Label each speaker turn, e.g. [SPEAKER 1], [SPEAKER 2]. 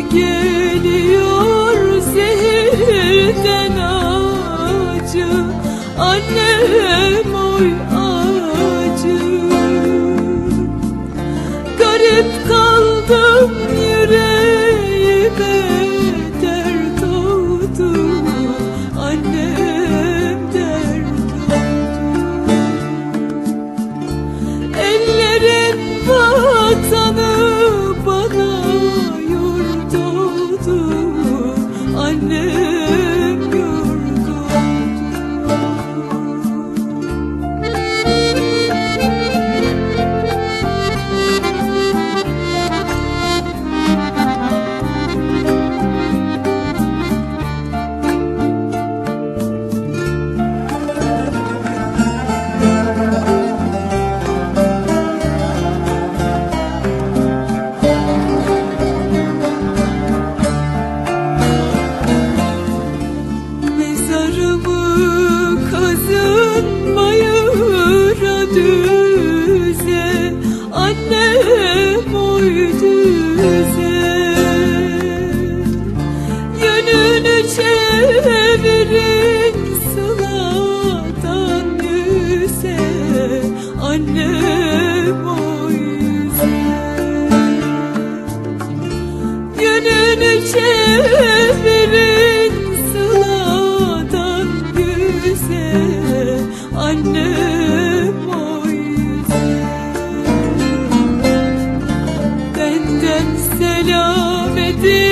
[SPEAKER 1] geliyor zehirden acı. Annem oy bu yüzden Gönlünü çevirin sıladan güzel anne Benden selametin